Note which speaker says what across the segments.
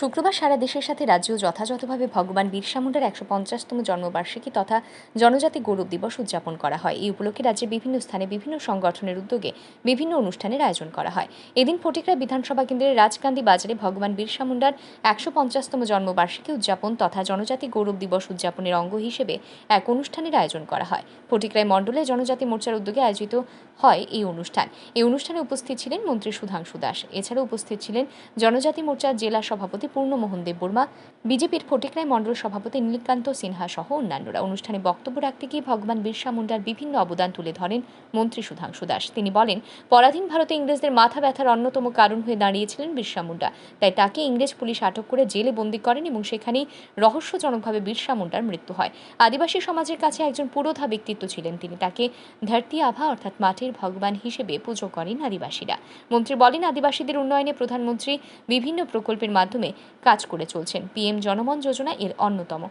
Speaker 1: শুক্রবার সারা দেশের সাথে রাজ্যেও যথাযথভাবে ভগবান বিরসা মুন্ডার একশো পঞ্চাশতম জন্মবার্ষিকী তথা জনজাতি গৌরব দিবস উদযাপন করা হয়। এই উপলক্ষে রাজ্যের বিভিন্ন স্থানে বিভিন্ন সংগঠনের উদ্যোগে বিভিন্ন অনুষ্ঠানের আয়োজন করা হয়। এদিন ফটিকরা বিধানসভা কেন্দ্রের রাজকান্দি বাজারে ভগবান বিরসা মুন্ডার একশো পঞ্চাশতম জন্মবার্ষিকী উদযাপন তথা জনজাতি গৌরব দিবস উদযাপনের অঙ্গ হিসেবে এক অনুষ্ঠানের আয়োজন করা হয়। ফটিকরায় মণ্ডলে জনজাতি মোর্চার উদ্যোগে আয়োজিত হয় এই অনুষ্ঠান। এই অনুষ্ঠানে উপস্থিত ছিলেন মন্ত্রী সুধাংশু দাস। এছাড়াও উপস্থিত ছিলেন জনজাতি মোর্চার জেলা সভাপতি পূর্ণমোহন দেববর্মা বিজেপির ফটিকরায় মণ্ডল সভাপতি নীলকান্ত সিনহা সহ অন্যান্যরা। অনুষ্ঠানে বক্তব্য রাখতে গিয়ে ভগবান বিরসা মুন্ডার বিভিন্ন অবদান তুলে ধরেন মন্ত্রী সুধাংশু দাস। তিনি বলেন, পরাধীন ভারতে ইংরেজদের মাথা ব্যথার অন্যতম কারণ হয়ে দাঁড়িয়েছিলেন বিরসা মুন্ডা। তাই তাকে ইংরেজ পুলিশ আটক করে জেলে বন্দী করেন এবং সেখানেই রহস্যজনকভাবে বিরসা মুন্ডার মৃত্যু হয়। আদিবাসী সমাজের কাছে একজন পুরোধা ব্যক্তিত্ব ছিলেন তিনি। তাকে ধরতি আভা অর্থাৎ মাটির ভগবান হিসেবে পুজো করেন আদিবাসীরা। মন্ত্রী বলেন, আদিবাসীদের উন্নয়নে প্রধানমন্ত্রী বিভিন্ন প্রকল্পের মাধ্যমে কাজ করে চলছেন। পিএম জনমন যোজনা এর অন্যতম।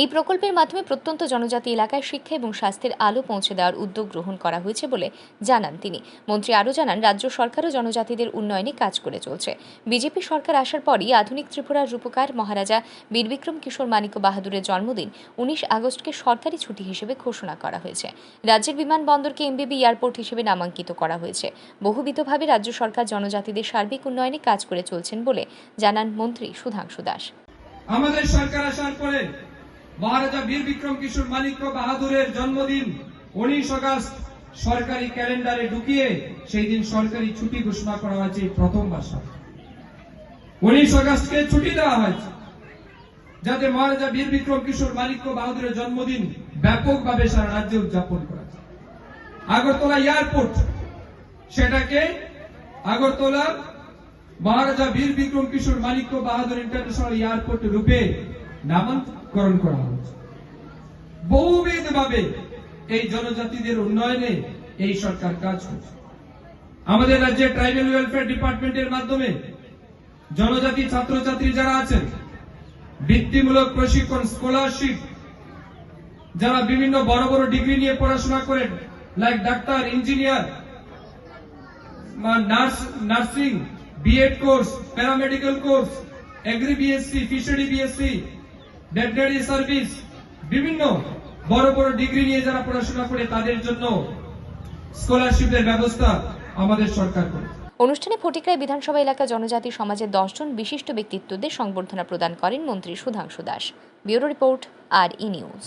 Speaker 1: এই প্রকল্পের মাধ্যমে প্রত্যন্ত জনজাতি এলাকায় শিক্ষা এবং স্বাস্থ্যের আলো পৌঁছে দেওয়ার উদ্যোগ গ্রহণ করা হয়েছে বলে জানান তিনি। মন্ত্রী আরও জানান, রাজ্য সরকারও জনজাতিদের উন্নয়নে কাজ করে চলছে। বিজেপি সরকার আসার পরই আধুনিক ত্রিপুরার রূপকার মহারাজা বীরবিক্রম কিশোর মানিক্য বাহাদুরের জন্মদিন উনিশ আগস্টকে সরকারি ছুটি হিসেবে ঘোষণা করা হয়েছে। রাজ্যের বিমানবন্দরকে এমবিবি এয়ারপোর্ট হিসেবে নামাঙ্কিত করা হয়েছে। বহুবিধভাবে রাজ্য সরকার জনজাতিদের সার্বিক উন্নয়নে কাজ করে চলছেন বলে জানান মন্ত্রী সুধাংশু দাস।
Speaker 2: আমাদের সরকার আসার পরে মহারাজা বীর বিক্রম কিশোর মানিক্য বাহাদুরের জন্মদিন উনিশ আগস্ট সরকারি ক্যালেন্ডারে ঢুকিয়ে সেই দিন সরকারি ছুটি ঘোষণা করা হয়েছে প্রথম ভাষা উনিশ আগস্টকে ছুটি দেওয়া হয়েছে, যাতে মহারাজা বীর বিক্রম কিশোর মানিক্য বাহাদুরের জন্মদিন ব্যাপকভাবে সারা রাজ্যে উদযাপন করা আগরতলা এয়ারপোর্ট, সেটাকে আগরতলা মহারাজা বীর বিক্রম কিশোর মানিক্য বাহাদুর ইন্টারন্যাশনাল এয়ারপোর্ট রূপে নামাঙ্করণ করা হয়েছে। বহুবিধ ভাবে এই জনজাতিদের উন্নয়নে এই সরকার কাজ করছে। আমাদের রাজ্যের ট্রাইবেল ওয়েলফেয়ার ডিপার্টমেন্টের মাধ্যমে জনজাতি, ছাত্রছাত্রী যারা আছেন, বৃত্তিমূলক প্রশিক্ষণ স্কলারশিপ যারা বিভিন্ন বড় বড় ডিগ্রি নিয়ে পড়াশোনা করেন like doctor engineer nurse nursing BEd course paramedical course agri BSc fishery BSc veterinary service বিভিন্ন বড় বড় ডিগ্রি নিয়ে যারা পড়াশোনা করে, তাদের জন্য স্কলারশিপের ব্যবস্থা আমাদের সরকার করে।
Speaker 1: অনুষ্ঠানে ফটিকরায় বিধানসভা এলাকা জনজাতি সমাজের দশজন বিশিষ্ট ব্যক্তিত্বদের সংবর্ধনা প্রদান করেন মন্ত্রী Sudhanshu Das. Bureau report, R E news.